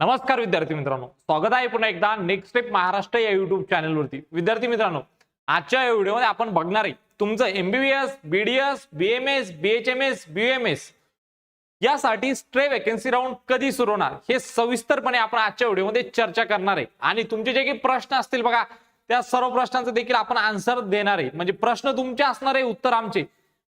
नमस्कार विद्यार्थी मित्रांनो. स्वागत आहे पुन्हा एकदा नेक्स्ट स्टेप महाराष्ट्र या युट्यूब चॅनलवरती विद्यार्थी मित्रांनो आजच्या या व्हिडिओमध्ये आपण बघणार आहे तुमचं MBBS BDS BMS BHMS BMS यासाठी स्ट्रे वॅकन्सी राऊंड कधी सुरू होणार हे सविस्तरपणे आपण आजच्या व्हिडिओमध्ये चर्चा करणार आहे. आणि तुमचे जे काही प्रश्न असतील बघा त्या सर्व प्रश्नांचं देखील आपण आन्सर देणार आहे. म्हणजे प्रश्न तुमचे असणार आहे उत्तर आमचे.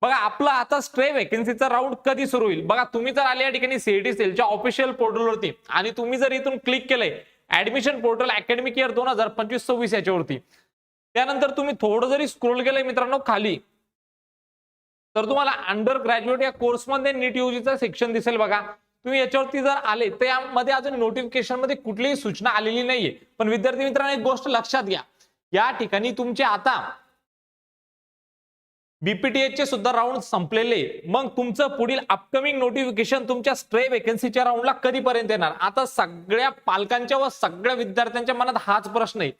बघा आपला आता स्ट्रे वेकन्सीचा राऊंड कधी सुरू होईल? बघा तुम्ही जर आले या ठिकाणी सीईटी सेलच्या ऑफिशियल पोर्टलवरती आणि तुम्ही जर इथून क्लिक केलंय ऍडमिशन पोर्टल अकॅडमिक इयर दोन हजार पंचवीस सव्वीस याच्यावरती. त्यानंतर तुम्ही थोडं जरी स्क्रोल केलंय मित्रांनो खाली. तर तुम्हाला अंडर ग्रॅज्युएट या कोर्समध्ये नीट युजीचा सेक्शन दिसेल बघा. तुम्ही याच्यावरती जर आले तर यामध्ये अजून नोटिफिकेशनमध्ये कुठलीही सूचना आलेली नाहीये. पण विद्यार्थी मित्रांनो एक गोष्ट लक्षात घ्या. या ठिकाणी तुमचे आता बीपीटीएच चे सुद्धा राऊंड संपलेले. मग तुमचं पुढील अपकमिंग नोटिफिकेशन तुमच्या स्ट्रे वेकन्सीच्या राऊंडला कधीपर्यंत येणार? आता सगळ्या पालकांच्या व सगळ्या विद्यार्थ्यांच्या मनात हाच प्रश्न आहे.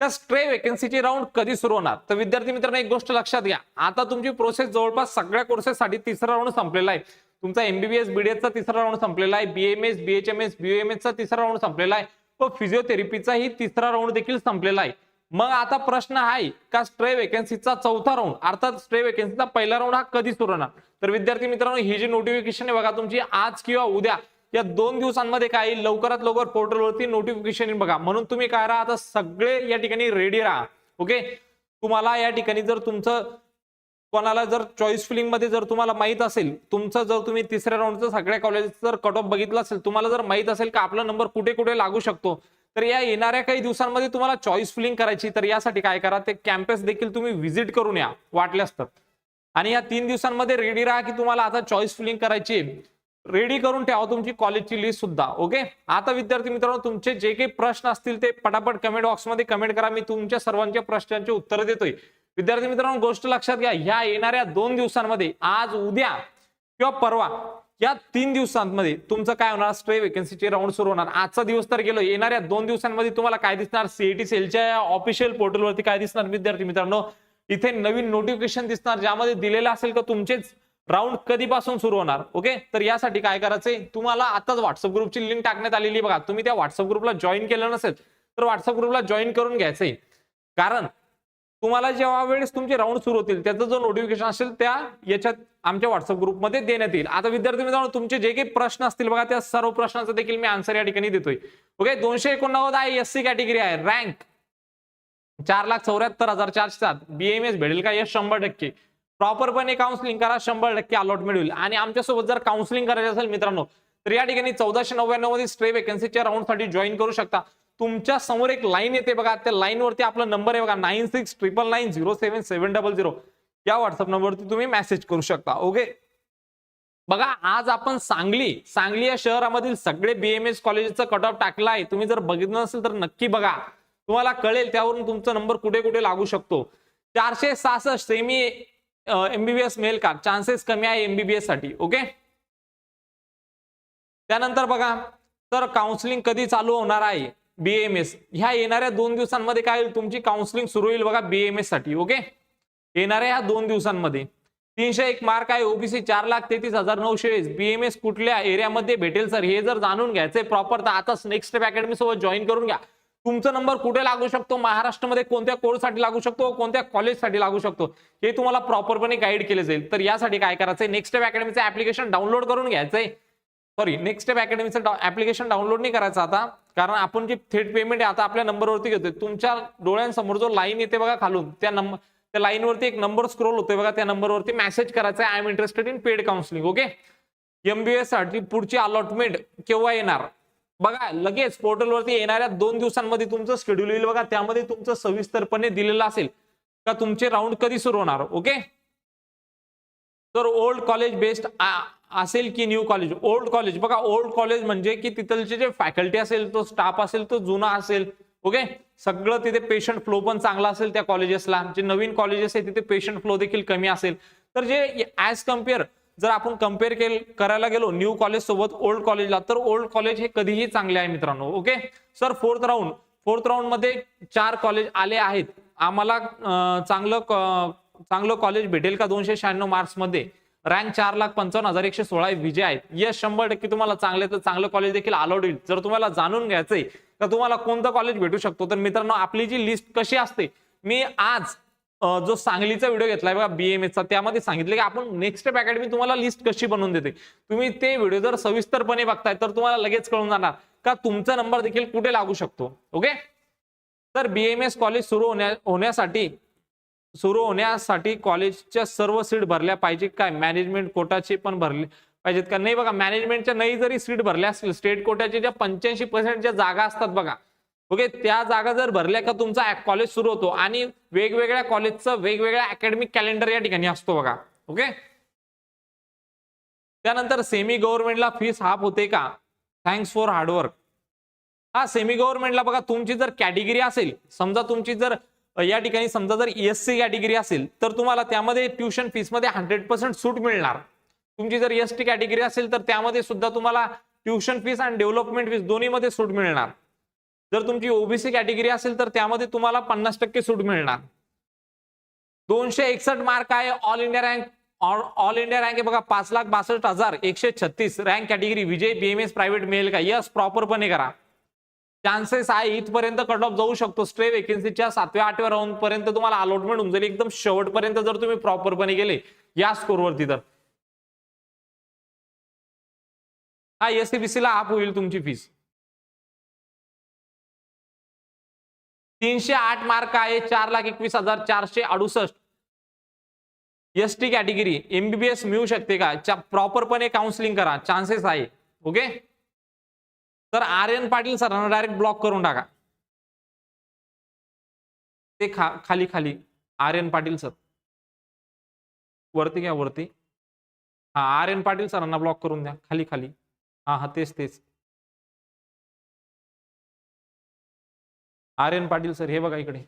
त्या स्ट्रे वेकन्सीची राऊंड कधी सुरू होणार? तर विद्यार्थी मित्रांनो एक गोष्ट लक्षात घ्या. आता तुमची प्रोसेस जवळपास सगळ्या कोर्सेससाठी तिसरा राऊंड संपलेला आहे. तुमचा एमबीबीएस बीडीएसचा तिसरा राऊंड संपलेला आहे. बीएमएस बीएचएमएस बीएमएस चा तिसरा राऊंड संपलेला आहे. व फिजिओथेरपीचाही तिसरा राऊंड देखील संपलेला आहे. मग आता प्रश्न आहे का स्ट्रे वेकन्सीचा चौथा राऊंड अर्थात स्ट्रे वेकन्सीचा पहिला राऊंड हा कधी सुरू होणार तर विद्यार्थी मित्रांनो ही जी नोटिफिकेशन आहे बघा तुमची आज किंवा उद्या या दोन दिवसांमध्ये काय लवकरात लवकर पोर्टलवरती नोटिफिकेशन बघा. म्हणून तुम्ही काय राहा आता सगळे या ठिकाणी रेडी राहा. ओके तुम्हाला या ठिकाणी जर तुमचं कोणाला जर चॉईस फिलिंगमध्ये जर तुम्हाला माहीत असेल तुमचं जर तुम्ही तिसऱ्या राऊंडचं सगळ्या कॉलेज जर कट ऑफ बघितलं असेल तुम्हाला जर माहीत असेल का आपला नंबर कुठे कुठे लागू शकतो तर या येणाऱ्या काही दिवसांमध्ये तुम्हाला चॉईस फिलिंग करायची तर यासाठी काय करा ते कॅम्पस देखील तुम्ही व्हिजिट करून या वाटल्यास तर. आणि या तीन दिवसांमध्ये रेडी राहा की तुम्हाला आता चॉईस फिलिंग करायची रेडी करून ठेवा तुमची कॉलेजची लिस्ट सुद्धा ओके आता विद्यार्थी मित्रांनो तुमचे जे काही प्रश्न असतील ते पटापट कमेंट बॉक्समध्ये कमेंट करा. मी तुमच्या सर्वांच्या प्रश्नांची उत्तर देतोय. विद्यार्थी मित्रांनो गोष्ट लक्षात घ्या. ह्या येणाऱ्या दोन दिवसांमध्ये आज उद्या किंवा परवा या तीन दिवसांमध्ये तुमचं काय होणार? स्ट्रे वेकन्सीचे राऊंड सुरू होणार. आजचा दिवस तर गेलो येणाऱ्या दोन दिवसांमध्ये तुम्हाला काय दिसणार? सीईटी सेलच्या ऑफिशियल पोर्टलवरती काय दिसणार विद्यार्थी मित्रांनो? इथे नवीन नोटिफिकेशन दिसणार ज्यामध्ये दिलेलं असेल का तुमचेच राऊंड कधीपासून सुरू होणार? ओके तर यासाठी काय करायचंय? तुम्हाला आताच व्हॉट्सअप ग्रुपची लिंक टाकण्यात आलेली आहे बघा. तुम्ही त्या व्हॉट्सअप ग्रुपला जॉईन केलं नसेल तर व्हॉट्सअप ग्रुपला जॉईन करून घ्यायचंय. कारण तुम्हाला जेव्हा वेळेस तुमचे राऊंड सुरू होतील त्याचं जो नोटिफिकेशन असेल त्या याच्यात आमच्या व्हॉट्सअप ग्रुपमध्ये देण्यात येईल. आता विद्यार्थी मित्रांनो तुमचे जे काही प्रश्न असतील बघा त्या सर्व प्रश्नांचा देखील मी आन्सर या ठिकाणी देतोय. ओके दोनशे एकोणनव्वद आहे एस सी कॅटेगरी आहे. रँक चार लाख चौऱ्याहत्तर हजार चारशे सात. बीएमएस भेटेल का? यश शंभर टक्के. प्रॉपरपणे काउन्सिलिंग करा शंभर टक्के अलॉटमेंट होईल. आणि आमच्यासोबत जर काउन्सिलिंग करायचं असेल मित्रांनो तर या ठिकाणी चौदाशे नव्याण्णवमध्ये स्ट्रे वेकन्सीच्या राऊंडसाठी जॉईन करू शकता. तुमच्यासमोर एक लाईन येते बघा. त्या लाईनवरती आपला नंबर आहे बघा. Nine six triple nine zero seven seven double zero या व्हॉट्सअप नंबरवरती तुम्ही मेसेज करू शकता. ओके बघा आज आपण सांगली सांगली या शहरामधील सगळे बीएमएस कॉलेजचं कट ऑफ टाकला आहे तुम्ही जर बघितलं नसेल तर नक्की बघा. तुम्हाला कळेल त्यावरून तुमचा नंबर कुठे कुठे लागू शकतो. चारशे सहासष्ट सेमी एमबीबीएस मेल का? चान्सेस कमी आहे एमबीबीएससाठी. ओके त्यानंतर बघा तर काउन्सिलिंग कधी चालू होणार आहे? बीएमएस ह्या येणाऱ्या दोन दिवसांमध्ये काय होईल? तुमची काउन्सिलिंग सुरू होईल बघा बीएमएससाठी ओके येणाऱ्या ह्या दोन दिवसांमध्ये. तीनशे एक मार्क आहे ओबीसी चार लाख तेहतीस हजार नऊशे बीएमएस कुठल्या एरियामध्ये भेटेल सर? हे जर जाणून घ्यायचंय प्रॉपर तर आता नेक्स्ट स्टेप अकॅडमी सोबत जॉईन करून घ्या. तुमचा नंबर कुठे लागू शकतो? महाराष्ट्रामध्ये कोणत्या कोर्ससाठी लागू शकतो? कोणत्या कॉलेजसाठी लागू शकतो? हे तुम्हाला प्रॉपरपणे गाईड केले जाईल. तर यासाठी काय करायचंय? नेक्स्ट स्टेप अकॅडमीचं ऍप्लिकेशन डाउनलोड करून घ्यायचंय. सॉरी नेक्स्ट स्टेप अकॅडमीचं ऍप्लिकेशन डाउनलोड नाही करायचं आता. कारण आपण जे थेट पेमेंट आहे आता आपल्या नंबरवरती घेतोय. तुमच्या डोळ्यांसमोर जो लाईन येते बघा खालून त्या नंबर त्या लाईनवरती एक नंबर स्क्रोल होतोय बघा. त्या नंबरवरती मेसेज करायचा I am interested in paid counselling okay एमबीएससाठी पुढची अलॉटमेंट केव्हा येणार? बघा लगेच पोर्टलवरती येणाऱ्या दोन दिवसांमध्ये तुमचं शेड्यूल येईल बघा. त्यामध्ये तुमचं सविस्तरपणे दिलेलं असेल का तुमचे राऊंड कधी सुरू होणार? ओके तर ओल्ड कॉलेज बेस्ड असेल की न्यू कॉलेज ओल्ड कॉलेज बघा ओल्ड कॉलेज म्हणजे की तिथलचे जे फॅकल्टी असेल तो स्टाफ असेल तो जुना असेल ओके सगळं तिथे पेशंट फ्लो पण चांगला असेल त्या कॉलेजेसला जे नवीन कॉलेजेस आहे तिथे पेशंट फ्लो देखील कमी असेल. तर जे ॲज कंपेअर जर आपण कंपेअर केल करायला गेलो न्यू कॉलेज सोबत ओल्ड कॉलेजला तर ओल्ड कॉलेज हे कधीही चांगले आहे मित्रांनो ओके सर फोर्थ राऊंड फोर्थ राऊंडमध्ये चार कॉलेज आले आहेत. आम्हाला चांगलं चांगलं कॉलेज भेटेल का दोनशे शहाण्णव मार्क्समध्ये? रँक चार लाख पंचावन्न हजार एकशे सोळा विजय आहेत. यश शंभर टक्के तुम्हाला चांगले तर चांगलं कॉलेज देखील अलाउड होईल जर तुम्हाला जाणून घ्यायचंय तर तुम्हाला कोणतं कॉलेज भेटू शकतो? तर मित्रांनो आपली जी लिस्ट कशी असते? मी आज जो सांगलीचा व्हिडिओ घेतलाय बघा बीएमएसचा त्यामध्ये सांगितलं की आपण नेक्स्ट अकॅडमी तुम्हाला लिस्ट कशी बनवून देते? तुम्ही ते व्हिडिओ जर सविस्तरपणे बघताय तर तुम्हाला लगेच कळून जाणार का तुमचा नंबर देखील कुठे लागू शकतो? ओके तर बीएमएस कॉलेज सुरू होण्या होण्यासाठी सुरू होण्यासाठी कॉलेजच्या सर्व सीट भरल्या पाहिजे काय मॅनेजमेंट कोटाचे पण भरले पाहिजेत का? नाही बघा मॅनेजमेंटच्या नाही जरी सीट भरल्या असतील स्टेट कोट्याच्या ज्या पंच्याऐंशी पर्सेंट ज्या जागा असतात बघा. ओके त्या जागा जर भरल्या का तुमचा कॉलेज सुरू होतो आणि वेगवेगळ्या कॉलेजचं वेगवेगळ्या अकॅडमिक कॅलेंडर या ठिकाणी असतो बघा. ओके? त्यानंतर सेमी गव्हर्नमेंटला फीस हाफ होते का? थँक्स फॉर हार्डवर्क हा सेमी गव्हर्नमेंटला बघा तुमची जर कॅटेगरी असेल समजा तुमची जर या ठिकाणी समजा जर एस सी कॅटेगरी असेल तर तुम्हाला त्यामध्ये ट्युशन फीसमध्ये हंड्रेड पर्सेंट सूट मिळणार. तुमची जर एस टी कॅटेगरी असेल तर त्यामध्ये सुद्धा तुम्हाला ट्युशन फीस आणि डेव्हलपमेंट फीस दोन्हीमध्ये सूट मिळणार. जर तुमची ओबीसी कॅटेगरी असेल तर त्यामध्ये तुम्हाला पन्नास टक्के सूट मिळणार. दोनशे एकसष्ट मार्क आहे all India rank all India rank आहे बघा पाच लाख बासष्ट हजार एकशे छत्तीस. Rank category Vijay BMS private मिळेल का? यस प्रॉपरपणे करा. चान्सेस आहे इथपर्यंत कट ऑफ जाऊ शकतो. स्ट्रे वेकेन्सीच्या सातव्या आठव्या राऊंड पर्यंत तुम्हाला अलॉटमेंट होऊन जाईल. एकदम शेवटपर्यंत जर तुम्ही प्रॉपरपणे गेले या स्कोरवरती तर. हा एससीबीसी ला आप होईल तुमची फीस तीनशे आठ मार्क आहे चार लाख एकवीस हजार चारशे अडुसष्ट. एस टी कॅटेगरी एमबीबीएस मिळू शकते का? प्रॉपरपणे काउन्सिलिंग करा. चान्सेस आहे. ओके तर आर्यन पाटील सरांना डायरेक्ट ब्लॉक करून टाका. ते खा खाली खाली. आर्यन पाटील सर. वरती घ्या वरती. हा आर्यन पाटील सरांना ब्लॉक करून द्या. खाली खाली. हा हा तेच तेच. आर्यन पाटील सर हे बघा इकडे.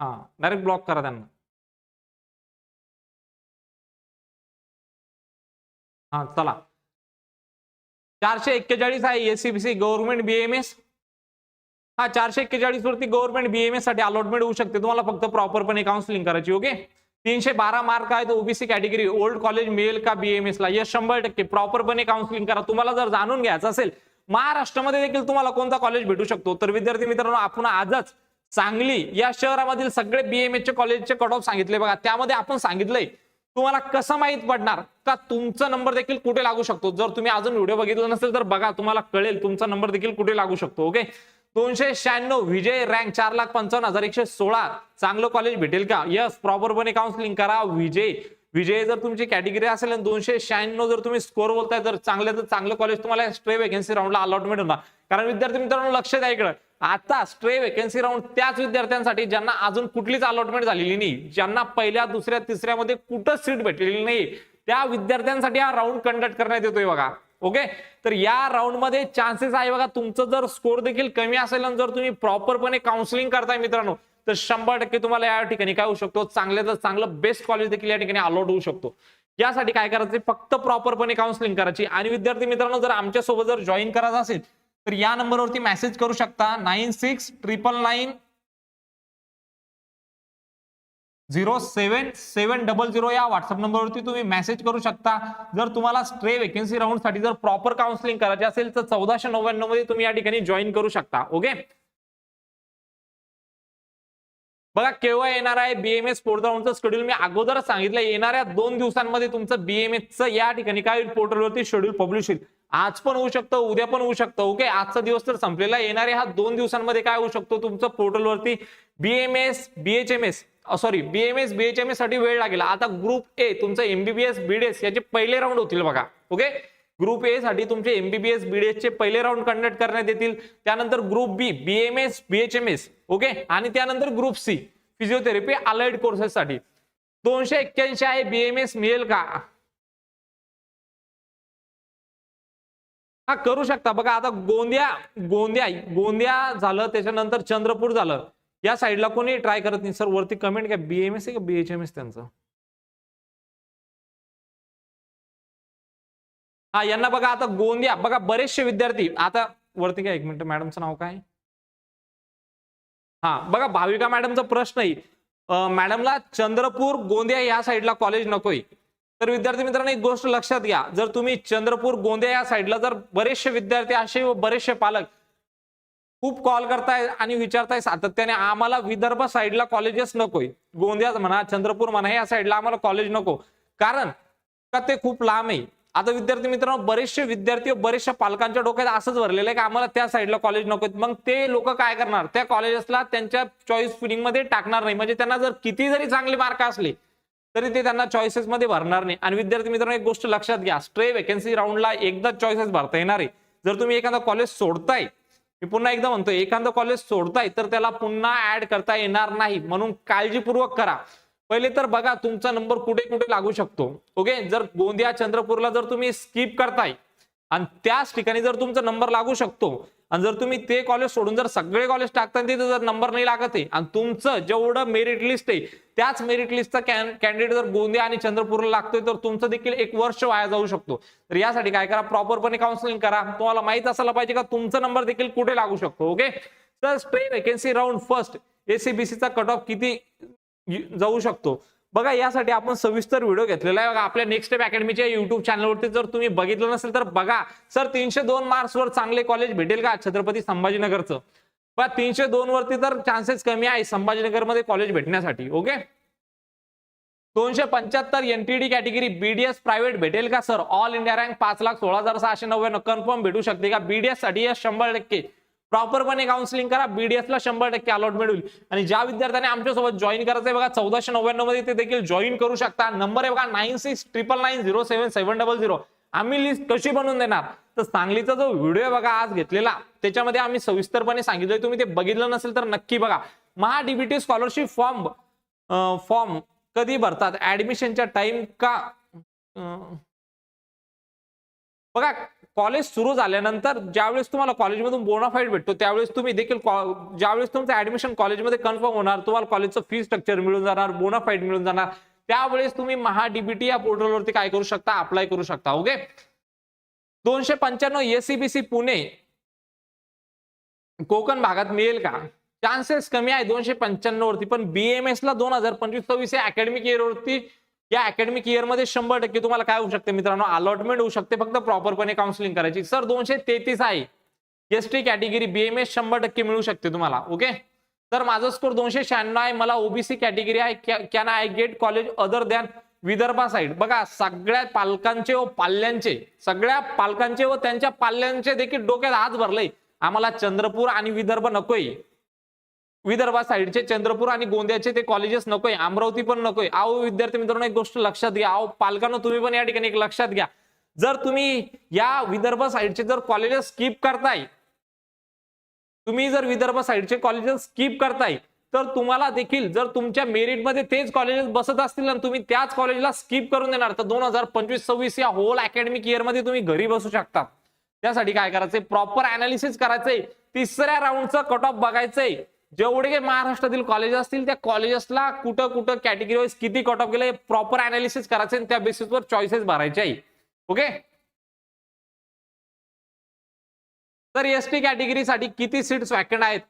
हा डायरेक्ट ब्लॉक करा त्यांना. हा चला. चारशे एक्केचाळीस आहे एसीबीसी गव्हर्नमेंट बीएमएस हा चारशे एक्केचाळीस वरती गव्हर्नमेंट बीएमएससाठी अलॉटमेंट होऊ शकते. तुम्हाला फक्त प्रॉपरपणे काउन्सिलिंग करायची ओके तीनशे बारा मार्क आहेत ओबीसी कॅटेगरी ओल्ड कॉलेज मिळेल का बीएमएस ला. यश शंभर टक्के. प्रॉपरपणे काउन्सिलिंग करा. तुम्हाला जर जाणून घ्यायचं असेल महाराष्ट्रामध्ये देखील तुम्हाला कोणता कॉलेज भेटू शकतो? तर विद्यार्थी मित्रांनो आपण आजच सांगली या शहरामधील सगळे बीएमएस चे कॉलेजचे कट ऑफ सांगितले बघा. त्यामध्ये आपण सांगितलंय तुम्हाला कसं माहीत पडणार? का तुमचा नंबर देखील कुठे लागू शकतो? जर तुम्ही अजून व्हिडिओ बघितला नसेल तर बघा तुम्हाला कळेल तुमचा नंबर देखील कुठे लागू शकतो ओके दोनशे शहाण्णव विजय रँक चार लाख पंचावन्न हजार एकशे सोळा. चांगलं कॉलेज भेटेल का? यस प्रॉपरपणे काउन्सिलिंग करा विजय. विजय जर तुमची कॅटेगरी असेल आणि दोनशे शहाण्णव जर तुम्ही स्कोर बोलताय तर चांगलं तर चांगलं कॉलेज तुम्हाला स्ट्रे वेकेन्सी राऊंडला अलॉटमेंट होणार. कारण विद्यार्थी मित्रांनो लक्ष द्या इकडं. आता स्ट्रे वेकेन्सी राऊंड त्याच विद्यार्थ्यांसाठी ज्यांना अजून कुठलीच अलॉटमेंट झालेली नाही ज्यांना पहिल्या दुसऱ्या तिसऱ्यामध्ये कुठंच सीट भेटलेली नाही त्या विद्यार्थ्यांसाठी हा राऊंड कंडक्ट करण्यात येतोय बघा. ओके तर या राऊंडमध्ये चान्सेस आहे बघा तुमचं जर स्कोर देखील कमी असेल आणि जर तुम्ही प्रॉपरपणे काउन्सिलिंग करताय मित्रांनो तर शंभर टक्के तुम्हाला या ठिकाणी काय होऊ शकतो? चांगले तर चांगलं बेस्ट कॉलेज देखील या ठिकाणी अलॉट होऊ शकतो. यासाठी काय करायचं? फक्त प्रॉपरपणे काउन्सिलिंग करायची. आणि विद्यार्थी मित्रांनो जर आमच्यासोबत जर जॉईन करायचं असेल तर या नंबरवरती मेसेज करू शकता. Nine six triple nine zero seven seven double zero या व्हॉट्सअप नंबरवरती तुम्ही मेसेज करू शकता. जर तुम्हाला स्ट्रे वेकेन्सी राऊंडसाठी जर प्रॉपर काउन्सिलिंग करायचे असेल तर चौदाशे नव्याण्णवमध्ये तुम्ही या ठिकाणी जॉईन करू शकता. ओके बघा केव्हा येणार आहे बीएमएस फोर्थ राऊंडचं शेड्यूल मी अगोदरच सांगितलं येणाऱ्या दोन दिवसांमध्ये तुमचं बीएमएसचं या ठिकाणी काय पोर्टलवरती शेड्यूल पब्लिश होईल? आज पण होऊ शकतं उद्या पण होऊ शकतं. ओके आजचा दिवस तर संपलेला. येणारे हा दोन दिवसांमध्ये काय होऊ शकतो तुमचं पोर्टलवरती? बीएमएस बीएचएमएस सॉरी बीएमएस बीएचएमएससाठी वेळ लागेल. आता ग्रुप ए तुमचं एमबीबीएस बीडीएस याचे पहिले राऊंड होतील बघा. ओके ग्रुप ए साठी तुमचे एमबीबीएस बीडीएस चे पहिले राऊंड कंडक्ट करण्यात येतील. त्यानंतर group B BMS BHMS okay आणि त्यानंतर group C physiotherapy allied courses साठी. दोनशे एक्क्याऐंशी आहे बीएमएस मिळेल का? हा करू शकता. बघा आता गोंदिया गोंदिया गोंदिया झालं त्याच्यानंतर चंद्रपूर झालं. या साईडला कोणी ट्राय करत नाही. सर वरती कमेंट काय बीएमएस आहे का बीएचएमएस त्यांचं? हा यांना बघा आता गोंदिया बघा बरेचसे विद्यार्थी आता वरती काय एक मिनिट. मॅडमचं नाव काय? हा बघा भाविका मॅडमचा प्रश्न आहे मॅडमला चंद्रपूर गोंदिया या साईडला कॉलेज नकोय. तर विद्यार्थी मित्रांनो एक गोष्ट लक्षात घ्या. जर तुम्ही चंद्रपूर गोंदिया या साईडला जर बरेचसे विद्यार्थी असे व बरेचसे पालक खूप कॉल करताय आणि विचारताय सातत्याने आम्हाला विदर्भ साईडला कॉलेजेस नकोय गोंदिया म्हणा चंद्रपूर म्हणा या साईडला आम्हाला कॉलेज नको. कारण का ते खूप लांब आहे? आता विद्यार्थी मित्रांनो बरेचसे विद्यार्थी बरेचशा पालकांच्या डोक्यात असंच भरलेलं आहे की आम्हाला त्या साईडला कॉलेज नको मग ते लोक काय करणार? त्या कॉलेजेसला त्यांच्या चॉईस फिलिंगमध्ये टाकणार नाही. म्हणजे त्यांना जर किती जरी चांगले मार्क असले तरी ते त्यांना चॉईसेस मध्ये भरणार नाही. आणि विद्यार्थी मित्रांनो एक गोष्ट लक्षात घ्या. स्ट्रे वेकन्सी राऊंडला एकदा चॉईसेस भरता येणार आहे. जर तुम्ही एखादा कॉलेज सोडताय मी पुन्हा एकदा म्हणतो एखादं कॉलेज सोडताय तर त्याला पुन्हा ऍड करता येणार नाही. म्हणून काळजीपूर्वक करा. पहिले तर बघा तुमचा नंबर कुठे कुठे लागू शकतो. ओके जर गोंदिया चंद्रपूरला जर तुम्ही स्किप करताय आणि त्याच ठिकाणी जर तुमचा नंबर लागू शकतो आणि जर तुम्ही ते कॉलेज सोडून जर सगळे कॉलेज टाकता तिथे जर नंबर नाही लागत आहे आणि तुमचं जेवढं मेरिट लिस्ट आहे त्याच मेरिट लिस्टचा कॅन्डिडेट जर गोंदिया आणि चंद्रपूरला लागतोय तर तुमचं देखील एक वर्ष वाया जाऊ शकतो. तर यासाठी काय करा प्रॉपरपणे काउन्सिलिंग करा. तुम्हाला माहीत असायला पाहिजे का तुमचा नंबर देखील कुठे लागू शकतो ओके तर स्ट्रे वेकेन्सी राऊंड फर्स्ट एसीबीसीचा कट ऑफ किती जाऊ शकतो? बघा यासाठी आपण सविस्तर व्हिडिओ घेतलेला आहे. बघा आपल्या नेक्स्ट स्टेप अकॅडमीच्या युट्यूब चॅनलवरती जर तुम्ही बघितलं नसेल तर बघा. सर तीनशे दोन मार्क्स वर चांगले कॉलेज भेटेल का छत्रपती संभाजीनगरचं? बघा तीनशे दोन वरती तर चान्सेस कमी आहे संभाजीनगरमध्ये कॉलेज भेटण्यासाठी ओके दोनशे पंच्याहत्तर एनटीडी कॅटेगरी बीडीएस प्रायव्हेट भेटेल का सर ऑल इंडिया रँक पाच लाख सोळा हजार सहाशे नव्याण्णव. कन्फर्म भेटू शकते का? बीडीएससाठी शंभर टक्के. प्रॉपरपणे काउन्सिलिंग करा. बीडीएस ला शंभर टक्के अलॉटमेंट होईल आणि ज्या विद्यार्थ्यांनी आमच्यासोबत जॉईन करायचंय बघा चौदाशे नव्याण्णवमध्ये ते देखील जॉईन करू शकता. नंबर आहे बघा nine six triple nine zero seven seven double zero आम्ही लिस्ट कशी बनवून देणार? तर सांगलीचा जो व्हिडिओ बघा आज घेतलेला त्याच्यामध्ये आम्ही सविस्तरपणे सांगितलंय. तुम्ही ते बघितलं नसेल तर नक्की बघा. Maha DBT scholarship form form कधी भरतात? ऍडमिशनच्या टाइम का बघा कॉलेज सुरू झाल्यानंतर ज्यावेळेस तुम्हाला कॉलेजमधून बोनाफाईड भेटतो त्यावेळेस तुम्ही देखील ज्यावेळेस तुमचं ऍडमिशन कॉलेजमध्ये कन्फर्म होणार तुम्हाला कॉलेजचं फी स्ट्रक्चर मिळून जाणार बोनाफाईड मिळून जाणार. त्यावेळेस तुम्ही महा डीबीटी या पोर्टलवरती काय करू शकता? अप्लाय करू शकता ओके दोनशे पंच्याण्णव एसीबीसी पुणे कोकण भागात मिळेल का? चान्सेस कमी आहे दोनशे पंच्याण्णव वरती पण बीएमएस ला दोन हजार पंचवीस सव्वीस या अकॅडमिक इयर वरती या अकॅडमिक इयरमध्ये शंभर टक्के तुम्हाला काय होऊ शकते मित्रांनो? अलॉटमेंट होऊ शकते फक्त प्रॉपरपणे काउन्सिलिंग करायची. सर दोनशे तेहतीस आहे. एस टी कॅटेगरी बीएमएस शंभर टक्के मिळू शकते तुम्हाला ओके तर माझा स्कोर दोनशे शहाण्णव आहे. मला ओबीसी कॅटेगरी आहे. Can I get college other than Vidarbha side बघा सगळ्या पालकांचे व पाल्यांचे सगळ्या पालकांचे व त्यांच्या पाल्यांचे देखील डोक्यात हात भरले आम्हाला चंद्रपूर आणि विदर्भ नकोय. विदर्भा साईडचे चंद्रपूर आणि गोंदियाचे ते कॉलेजेस नकोय अमरावती पण नकोय. आओ विद्यार्थी मित्रांनो एक गोष्ट लक्षात घ्या. आओ पालकांना तुम्ही पण या ठिकाणी एक लक्षात घ्या. जर तुम्ही या विदर्भ साईडचे जर कॉलेजेस स्किप करताय तुम्ही जर विदर्भ साईडचे कॉलेजेस स्किप करताय तर तुम्हाला देखील जर तुमच्या मेरिटमध्ये तेच कॉलेजेस बसत असतील आणि तुम्ही त्याच कॉलेजला स्किप करून देणार तर दोन हजार पंचवीस सव्वीस या होल अकॅडमिक इयरमध्ये तुम्ही घरी बसू शकता. त्यासाठी काय करायचंय? प्रॉपर अनालिसिस करायचंय. तिसऱ्या राऊंडचं कट ऑफ बघायचंय. जेवढे काही महाराष्ट्रातील कॉलेज असतील त्या कॉलेजेसला कुठं कुठं कॅटेगरी वाईज किती कट ऑफ केलं प्रॉपर अनालिसिस करायचं आणि त्या बेसिसवर चॉईसेस भरायचे आहे. ओके तर एस टी कॅटेगरीसाठी किती सीट्स वॅकंट आहेत?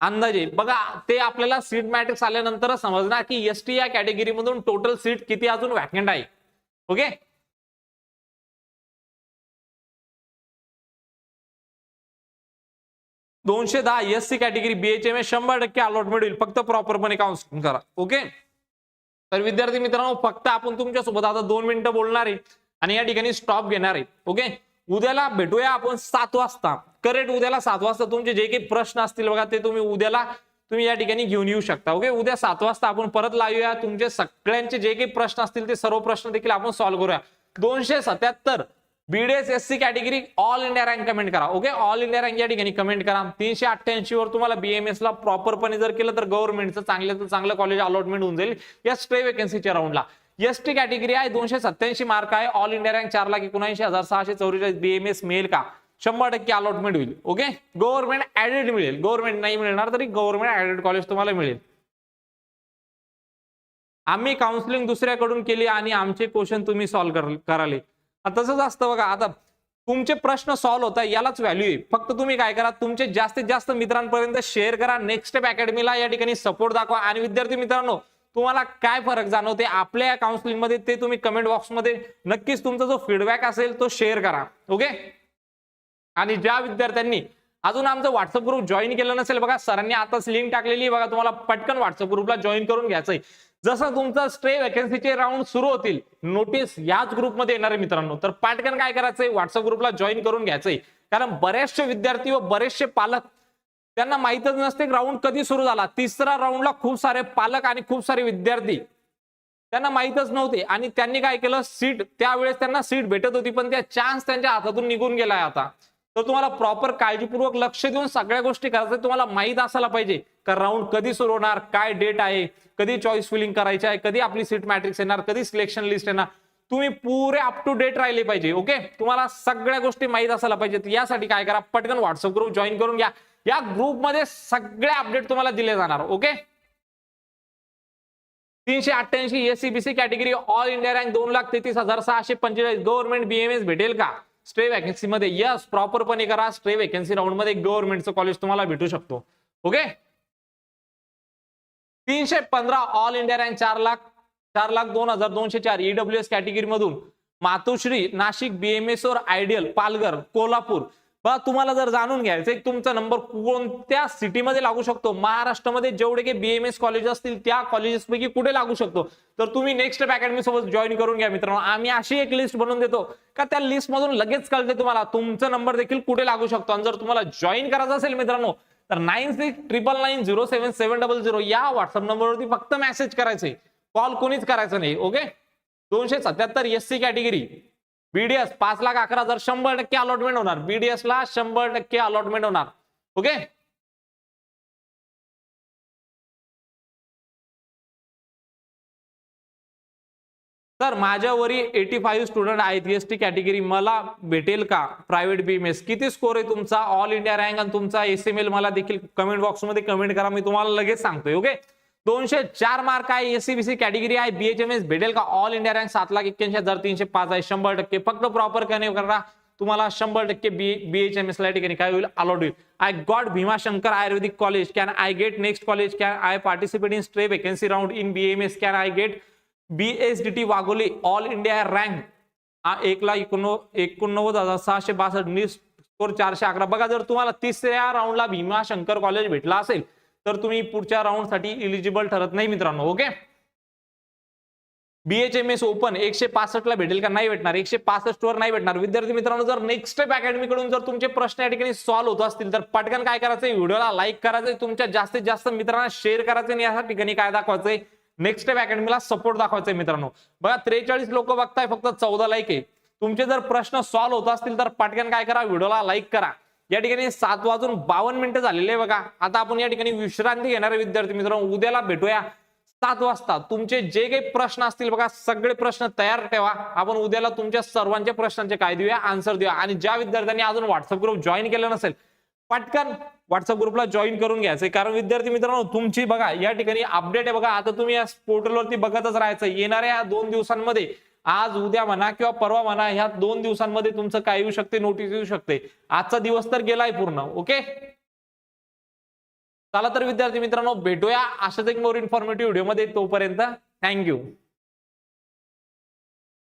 अंदाजे. बघा ते आपल्याला सीट मॅट्रिक्स आल्यानंतर समजणार की एस टी या कॅटेगरीमधून टोटल सीट किती अजून वॅकंट आहे. ओके दोनशे दहा एस सी कॅटेगरी बीएचएम शंभर टक्के अलॉटमेंट होईल फक्त प्रॉपरपणे काउन्सिलिंग करा. ओके तर विद्यार्थी मित्रांनो फक्त आपण तुमच्यासोबत आता दोन मिनिटं बोलणार आहे आणि या ठिकाणी स्टॉप घेणार आहे. ओके उद्याला भेटूया आपण सात वाजता. करेक्ट उद्याला सात वाजता तुमचे जे काही प्रश्न असतील बघा ते तुम्ही उद्याला तुम्ही या ठिकाणी घेऊन येऊ शकता. ओके उद्या सात वाजता आपण परत लावूया. तुमचे सगळ्यांचे जे काही प्रश्न असतील ते सर्व प्रश्न देखील आपण सॉल्व्ह करूया. दोनशे सत्याहत्तर BDS S C category all India rank comment करा ओके ऑल इंडिया रँक या ठिकाणी कमेंट करा. तीनशे अठ्ठ्याऐंशी वर तुम्हाला बीएमएस ला प्रॉपरपणे जर केलं तर गव्हर्नमेंटचं चांगलं चांगलं कॉलेज अलॉटमेंट होऊन जाईल. या स्ट्रे वेकन्सीच्या राऊंडला एस टी कॅटेगरी आहे दोनशे सत्याऐंशी मार्क आहे. ऑल इंडिया रँक चार लाख एकोणऐंशी हजार सहाशे चौवेचाळीस बीएमएस मिळेल का? शंभर टक्के अलॉटमेंट होईल ओके गव्हर्नमेंट ऍडेड मिळेल. गव्हर्नमेंट नाही मिळणार तरी गव्हर्नमेंट ऍडेड कॉलेज तुम्हाला मिळेल. आम्ही काउन्सिलिंग दुसऱ्याकडून केली आणि आमचे क्वेश्चन तुम्ही सॉल्व्ह कराले. तसंच असतं बघा. आता तुमचे प्रश्न सॉल्व्ह होता यालाच व्हॅल्यू आहे. फक्त तुम्ही काय करा तुमचे जास्तीत जास्त मित्रांपर्यंत शेअर करा. नेक्स्ट स्टेप अकॅडमीला या ठिकाणी सपोर्ट दाखवा. आणि विद्यार्थी मित्रांनो तुम्हाला काय फरक जाणवते आपल्या या काउन्सिलिंगमध्ये ते तुम्ही कमेंट बॉक्समध्ये नक्कीच तुमचा जो फीडबॅक असेल तो शेअर करा. ओके आणि ज्या विद्यार्थ्यांनी अजून आमचं व्हॉट्सअप ग्रुप जॉईन केलं नसेल बघा सरांनी आताच लिंक टाकलेली बघा तुम्हाला पटकन व्हॉट्सअप ग्रुपला जॉईन करून घ्यायचंय. जसं तुमचं स्टे वॅकन्सीचे राऊंड सुरू होतील नोटीस याच ग्रुपमध्ये येणार आहे मित्रांनो. तर पाटकन काय करायचंय? व्हॉट्सअप ग्रुपला जॉईन करून घ्यायचंय. कारण बरेचसे विद्यार्थी व बरेचसे पालक त्यांना माहितच नसते राऊंड कधी सुरू झाला. तिसरा राऊंडला खूप सारे पालक आणि खूप सारे विद्यार्थी. त्यांना माहितच नव्हते. आणि त्यांनी काय केलं? सीट त्यावेळेस त्यांना सीट भेटत होती पण त्या चान्स त्यांच्या हातातून निघून गेलाय आता. तर तुम्हाला प्रॉपर काळजीपूर्वक लक्ष देऊन सगळ्या गोष्टी करायचं तुम्हाला माहीत असायला पाहिजे का राऊंड कधी सुरू होणार काय डेट आहे कधी चॉईस फिलिंग करायची आहे कधी आपली सीट मॅट्रिक्स येणार कधी सिलेक्शन लिस्ट येणार तुम्ही पुरे अप टू डेट राहिले पाहिजे ओके तुम्हाला सगळ्या गोष्टी माहीत असायला पाहिजे यासाठी काय करा पटकन व्हॉट्सअप ग्रुप जॉईन करून घ्या. या ग्रुपमध्ये सगळे अपडेट तुम्हाला दिले जाणार ओके तीनशे अठ्ठ्याऐंशी SCBC category all India rank दोन लाख तेहतीस हजार सहाशे पंचेचाळीस. गव्हर्नमेंट बीएमएस भेटेल का? स्ट्रे वॅकन्सी मध्ये यस प्रॉपरपणे करा. स्ट्रे वॅकन्सी राऊंडमध्ये गव्हर्नमेंटचं कॉलेज तुम्हाला भेटू शकतो. ओके तीनशे पंधरा ऑल इंडिया रँक चार लाख चार लाख दोन हजार दोनशे चार ईडब्ल्यू एस कॅटेगरी मधून मातोश्री नाशिक बीएमएस और आयडियल पालघर कोल्हापूर बघा तुम्हाला जर जाणून घ्यायचं तुमचा नंबर कोणत्या सिटीमध्ये लागू शकतो? महाराष्ट्रामध्ये जेवढे काही बीएमएस कॉलेज असतील त्या कॉलेजेस पैकी कुठे लागू शकतो? तर तुम्ही नेक्स्ट अकॅडमी सोबत जॉईन करून घ्या मित्रांनो. आम्ही अशी एक लिस्ट बनवून देतो. का त्या लिस्ट मधून लगेच कळते तुम्हाला तुमचा नंबर देखील कुठे लागू शकतो? आणि जर तुम्हाला जॉईन करायचं असेल मित्रांनो तर nine six triple nine zero seven seven double zero या व्हॉट्सअप नंबरवरती फक्त मेसेज करायचे कॉल कोणीच करायचं नाही ओके दोनशे सत्याहत्तर एस सी कॅटेगरी बीडीएस पाच लाख अकरा हजार शंभर टक्के अलॉटमेंट होणार. बीडीएस ला शंभर टक्के अलॉटमेंट होणार. ओके तर माझ्यावरी एटी फाईव्ह स्टुडंट आहेत एस टी कॅटेगरी मला भेटेल का? प्रायव्हेट बीएमएस किती स्कोर आहे तुमचा? ऑल इंडिया रँक आणि तुमचा एस एम एल मला देखील कमेंट बॉक्समध्ये कमेंट करा. मी तुम्हाला लगेच सांगतोय. ओके दोनशे चार मार्क आहे एससीबीसी कॅटेगरी आहे. बीएचएमएस भेटेल का ऑल इंडिया रँक सात लाख एक्क्याऐंशी हज़ार तीनशे पाच आहे. शंभर टक्के फक्त प्रॉपर कने करा. तुम्हाला शंभर टक्के बीएचएमएस ला ठिकाणी काय होईल? अलॉट होईल. I got Bhimashankar ayurvedic college can I get next college can I participate in stray vacancy round in BMS can I get BSDT Wagholi all India rank एक लाख एकोण एकोणनव्वद हज़ार सहाशे बासष्ट. स्कोर चारशे अकरा. बघा, जर तुम्हाला तिसऱ्या राऊंडला भीमाशंकर कॉलेज भेटला असेल तर तुम्ही पुढच्या राऊंडसाठी इलिजिबल ठरत नाही मित्रांनो ओके बीएचएमएस ओपन एकशे पासष्टला भेटेल का? नाही भेटणार. एकशे पासष्ट वर नाही भेटणार. विद्यार्थी मित्रांनो जर नेक्स्ट स्टेप अकॅडमी कडून जर तुमचे प्रश्न या ठिकाणी सॉल्व्ह होत असतील तर पटकन काय करायचंय? व्हिडिओला लाईक करायचंय तुमच्या जास्तीत जास्त मित्रांना शेअर करायचं आणि या ठिकाणी काय दाखवायचंय? नेक्स्ट स्टेप अकॅडमीला सपोर्ट दाखवायचंय मित्रांनो. बघा त्रेचाळीस लोक बघताय फक्त चौदा लाईक आहे. तुमचे जर प्रश्न सॉल्व्ह होत असतील तर पटकन काय करा? व्हिडिओला लाईक करा. या ठिकाणी सात वाजून बावन्न मिनिटं झालेले बघा. आता आपण या ठिकाणी विश्रांती घेणारे विद्यार्थी मित्रांनो. उद्याला भेटूया. सात वाजता तुमचे जे काही प्रश्न असतील बघा सगळे प्रश्न तयार ठेवा. आपण उद्याला तुमच्या सर्वांच्या प्रश्नांचे काय देऊया? आन्सर देऊया. आणि ज्या विद्यार्थ्यांनी अजून व्हॉट्सअप ग्रुप जॉईन केलं नसेल पटकन व्हॉट्सअप ग्रुपला जॉईन करून घ्यायचं कारण विद्यार्थी मित्रांनो तुमची बघा या ठिकाणी अपडेट आहे बघा. आता तुम्ही या पोर्टलवरती बघतच राहायचं येणाऱ्या दोन दिवसांमध्ये आज उद्या म्हणा किंवा परवा म्हणा ह्या दोन दिवसांमध्ये तुमचं काय येऊ शकते नोटीस येऊ शकते. आजचा दिवस तर गेलाय पूर्ण ओके चला तर विद्यार्थी मित्रांनो भेटूया. अशाच एक मोर इन्फॉर्मेटिव्ह व्हिडिओमध्ये तोपर्यंत थँक्यू